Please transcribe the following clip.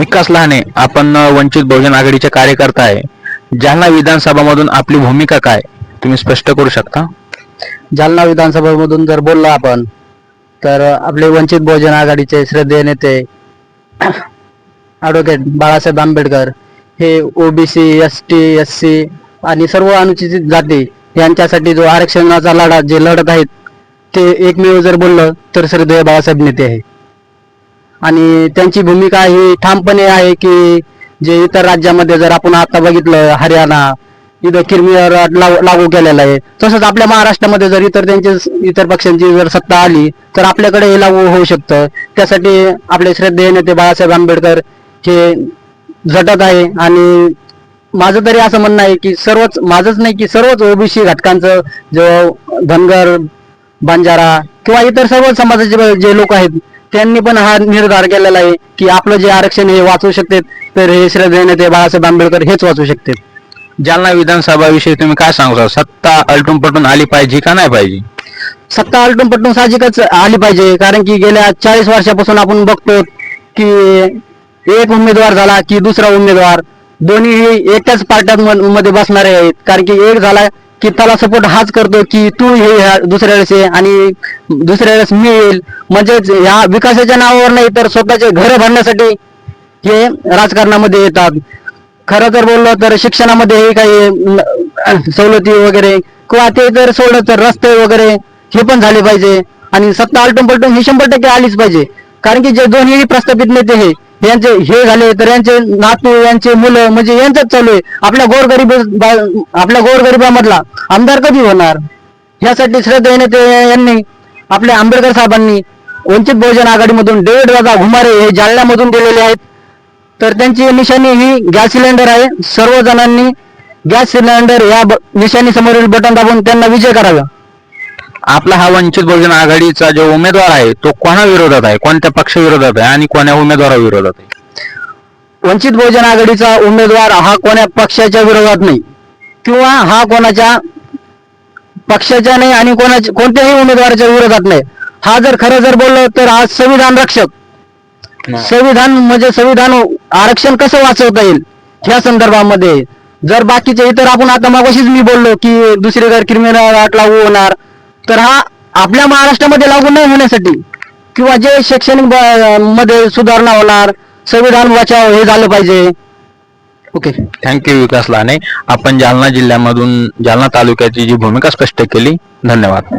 विकास लहाने आपण वंचित बहुजन आघाडीचे कार्यकर्ता आहे. जालना विधानसभामधून आपली भूमिका काय? तुम्ही स्पष्ट करू शकता? जालना विधानसभामधून जर बोललो आपण तर आपले वंचित बहुजन आघाडीचे श्रद्धेय नेते ॲडव्होकेट बाळासाहेब आंबेडकर हे OBC S T S C आणि सर्व अनुसूचित जाती यांच्यासाठी जो आरक्षणाचा लढा जे लढत आहेत ते एकमेव जर बोललं तर श्रद्धेय बाळासाहेब नेते आहे. आणि त्यांची भूमिका ही ठामपणे आहे की जे इतर राज्यामध्ये जर आपण आता बघितलं हरियाणा इथं किरमीर लागू लागू केलेला आहे. तसंच आपल्या महाराष्ट्रामध्ये जर इतर त्यांची इतर पक्षांची जर सत्ता आली तर आपल्याकडे हे लागू होऊ शकतं. त्यासाठी आपले श्रद्धेय नेते बाळासाहेब आंबेडकर हे झटत आहे. आणि माझं तरी असं म्हणणं आहे की सर्वच माझंच नाही की सर्वच ओबीसी घटकांचं जो धनगर बंजारा किंवा इतर सर्व समाजाचे जे लोक आहेत त्यांनी पण हा निर्धार केलेला आहे की आपलं जे आरक्षण हे वाचवू शकते तर हे श्रद्धेय नेते बाळासाहेब आंबेडकर हेच वाचवू शकते जालना विधानसभा विषयी तुम्ही काय सांगू शकता? सत्ता अलटून पटून आली पाहिजे का नाही पाहिजे? सत्ता आलटून पटून साहजिकच आली पाहिजे. कारण की गेल्या चाळीस वर्षापासून आपण बघतो की एक उमेदवार झाला की दुसरा उमेदवार. दोन्ही एकाच पार्ट्यांमध्ये बसणारे आहेत. कारण की एक झाला की त्याला सपोर्ट हाच करतो की तू हे ह्या दुसऱ्या वेळेस ये आणि दुसऱ्या वेळेस मी येईल. म्हणजेच ह्या विकासाच्या नावावर नाही तर स्वतःचे घर भरण्यासाठी हे राजकारणामध्ये येतात. खरं जर बोललो तर शिक्षणामध्ये हे काही सवलती वगैरे किंवा ते जर सोडलं तर रस्ते वगैरे हे पण झाले पाहिजे. आणि सत्ता आलटून पलटून ही शंभर टक्के आलीच पाहिजे. कारण की जे दोन्ही प्रस्थापित नेते हे यांचे हे झाले तर यांचे नातू यांचे मुलं म्हणजे यांचंच चालू आहे. आपल्या गोरगरीब आपल्या गोरगरिबामधला आमदार कधी होणार? यासाठी श्रद्धा नेते यांनी आपल्या आंबेडकर साहेबांनी वंचित बहुजन आघाडीमधून डेड वाजा घुमारे हे जालन्यामधून दिलेले आहेत. तर त्यांची निशाणी ही गॅस सिलेंडर आहे. सर्व जणांनी गॅस सिलेंडर या ब- निशाणी समोरील बटन दाबून त्यांना विजय करावा. आपला हा वंचित बहुजन आघाडीचा जो उमेदवार आहे तो कोणा विरोधात आहे? कोणत्या पक्षाविरोधात आहे? आणि कोण्या उमेदवाराविरोधात आहे? वंचित बहुजन आघाडीचा उमेदवार हा कोण्या पक्षाच्या विरोधात नाही? किंवा हा कोणाच्या पक्षाच्या नाही आणि कोणाच्या कोणत्याही उमेदवाराच्या विरोधात नाही? हा जर खरं जर बोललो तर हा संविधान रक्षक. संविधान म्हणजे संविधान आरक्षण कसं वाचवता येईल? ह्या संदर्भामध्ये जर बाकीचे इतर आपण आता मागाशीच मी बोललो की दुसरीकडे क्रिमिनल अट लागू होणार. तर हा आपल्या महाराष्ट्रामध्ये लागू नाही होण्यासाठी किंवा जे शैक्षणिकमध्ये सुधारणा होणार संविधान वाचाव हे झालं पाहिजे. Okay. Thank you Vikas Lahane. आपण जालना जिल्ह्यामधून जालना तालुक्याची जी भूमिका स्पष्ट केली. धन्यवाद.